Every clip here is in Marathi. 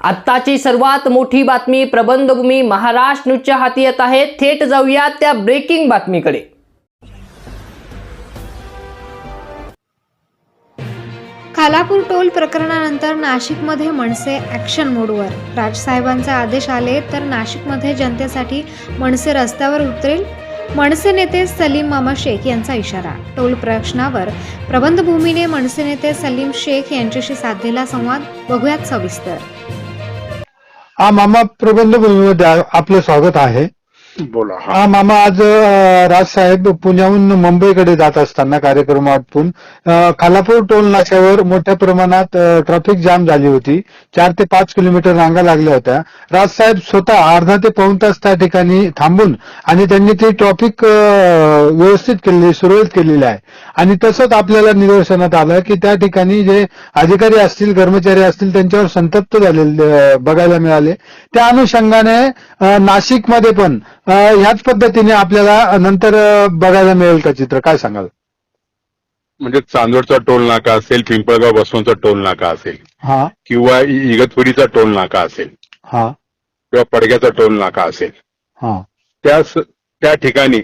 आत्ताची सर्वात मोठी बातमी प्रबंधभूमी महाराष्ट्र न्यूजच्या हाती येत आहे. थेट जाऊया त्या ब्रेकिंग बातमीकडे. खालापूर टोल प्रकरणानंतर नाशिकमध्ये मनसे ॲक्शन मोडवर राजसाहेबांचे आदेश आले तर नाशिकमध्ये जनतेसाठी मनसे रस्त्यावर उतरेल? मनसे नेते सलीम मामा शेख यांचा इशारा. टोल प्रश्नावर प्रबंधभूमीने मनसे नेते सलीम शेख यांच्याशी साधलेला संवाद बघूयात सविस्तर. हा मामा प्रबंध भूमीमध्ये आपलं स्वागत आहे. बोला हा. मामा आज राजसाहेब पुण्याहून मुंबईकडे जात असताना कार्यक्रम आटपून खालापूर टोल नाक्यावर मोठ्या प्रमाणात ट्रॅफिक जाम झाली होती. चार ते पाच किलोमीटर रांगा लागल्या होत्या. राजसाहेब स्वतः अर्धा ते पाऊण तास त्या ठिकाणी थांबून आणि त्यांनी ती ट्रॉफिक व्यवस्थित केलेली सुरळीत केलेली आहे. आणि तसंच आपल्याला निदर्शनात आलं की त्या ठिकाणी जे अधिकारी असतील कर्मचारी असतील त्यांच्यावर संतप्त झालेले बघायला मिळाले. त्या अनुषंगाने नाशिकमध्ये पण ह्याच पद्धतीने आपल्याला नंतर बघायला मिळेल का चित्र? काय सांगाल? म्हणजे चांदोडचा टोल नाका असेल पिंपळगाव बसवंतचा टोल नाका असेल हा. किंवा इगतपुरीचा टोल नाका असेल हा. किंवा पडग्याचा टोल नाका असेल हा. त्या त्या ठिकाणी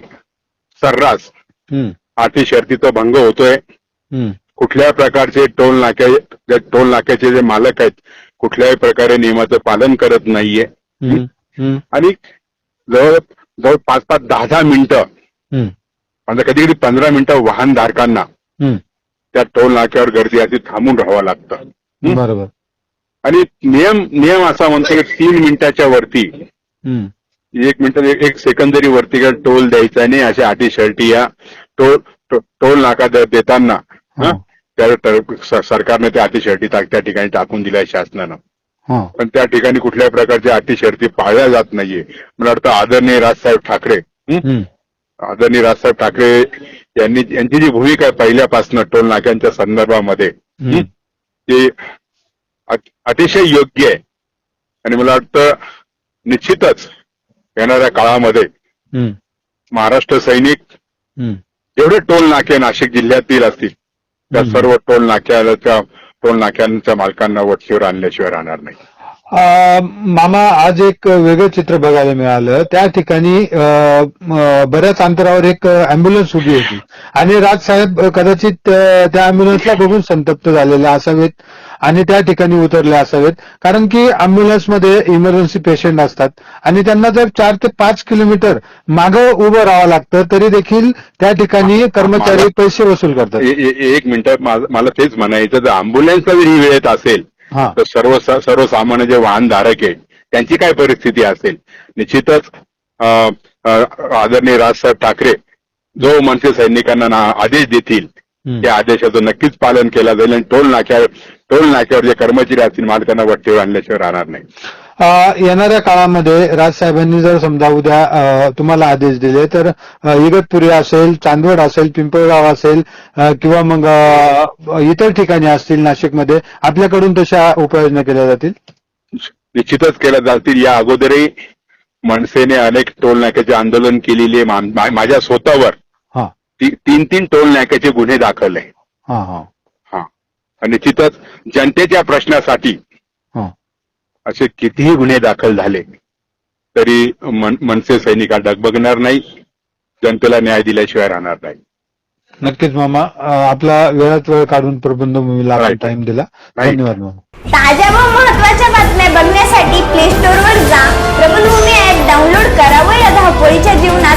सर्रास अटी शर्तीचा भंग होतोय. हम्म. कुठल्याही प्रकारचे टोल नाक्या टोल नाक्याचे जे मालक आहेत कुठल्याही प्रकारे नियमाचं पालन करत नाहीये. आणि जवळ जवळ पाच पाच दहा दहा मिनिटं. म्हणजे कधी कधी पंधरा मिनिटं वाहनधारकांना. त्या टोल नाक्यावर गर्दी अशी थांबून राहावं लागतं. बरोबर. आणि नियम नियम असा म्हणतो की तीन मिनिटाच्या वरती. एक मिनिट एक सेकंद जरी वरती टोल द्यायचा नाही अशा अटी शर्टी या टोल टो- टोल नाका देताना हा. त्या सरकारने त्या अटी शर्टी त्या ठिकाणी टाकून दिल्या शासनानं. पण त्या ठिकाणी कुठल्याही प्रकारच्या अटी शर्ती पाळल्या जात नाहीये. मला वाटतं आदरणीय राजसाहेब ठाकरे आदरणीय राजसाहेब ठाकरे यांनी यांची जी भूमिका आहे पहिल्यापासून टोल नाक्यांच्या संदर्भामध्ये ते अत- अतिशय योग्य आहे. आणि मला वाटतं निश्चितच येणाऱ्या काळामध्ये महाराष्ट्र सैनिक जेवढे टोल नाके नाशिक जिल्ह्यातील असतील. त्या. सर्व टोल नाक्याच्या टोल नाक्यांच्या मालकांना वटशीवर आणल्याशिवाय राहणार नाही. मामा आज एक वेगळं चित्र बघायला मिळालं. त्या ठिकाणी बऱ्याच अंतरावर एक अँब्युलन्स उभी होती. आणि राजसाहेब साहेब कदाचित त्या अँब्युलन्सला बघून संतप्त झालेले असावेत. आणि त्या ठिकाणी उतरले असावेत. कारण की अँब्युलन्समध्ये इमर्जन्सी पेशंट असतात. आणि त्यांना जर चार ते पाच किलोमीटर मागं उभं राहावं लागतं तरी देखील त्या ठिकाणी कर्मचारी पैसे वसूल करतात. एक मिनिट मला तेच म्हणायचं जर अँब्युलन्सला जर ही वेळ येत असेल तर सर्व सर्वसामान्य जे वाहनधारक आहे त्यांची काय परिस्थिती असेल? निश्चितच आदरणीय राजसाहेब ठाकरे जो मनसे सैनिकांना आदेश देतील. त्या आदेशाचं नक्कीच पालन केलं जाईल. आणि टोल नाक्यावर टोल नाक्यावर जे कर्मचारी असतील मालकांना वट्टीवर आणल्याशिवाय राहणार नाही. येणाऱ्या काळामध्ये राजसाहेबांनी जर समजा उद्या तुम्हाला आदेश दिले तर इगतपुरी असेल चांदवड असेल पिंपळगाव असेल किंवा मग इतर ठिकाणी असतील नाशिकमध्ये आपल्याकडून तशा उपाययोजना केल्या जातील? निश्चितच केलं जातील. या अगोदरही मनसेने अनेक टोल नाक्याचे आंदोलन केलेली आहे. माझ्या स्वतःवर हा. ती- तीन तीन टोल नाक्याचे गुन्हे दाखल आहे हा हा हा. निश्चितच जनतेच्या प्रश्नासाठी हा. असे कितीही गुन्हे दाखल झाले तरी मन- मनसे सैनिका डगबगणार नाही जनतेला न्याय दिल्याशिवाय राहणार नाही. नक्कीच मामा. आपला वेळात वेळ काढून आपण Right. टाइम दिला. धन्यवाद मामा. ताज्या व महत्त्वाच्या बातम्या बघण्यासाठी प्ले स्टोअर वर जा. प्रबलभूमी ऍप डाउनलोड करा व या धावपळीच्या जीवनात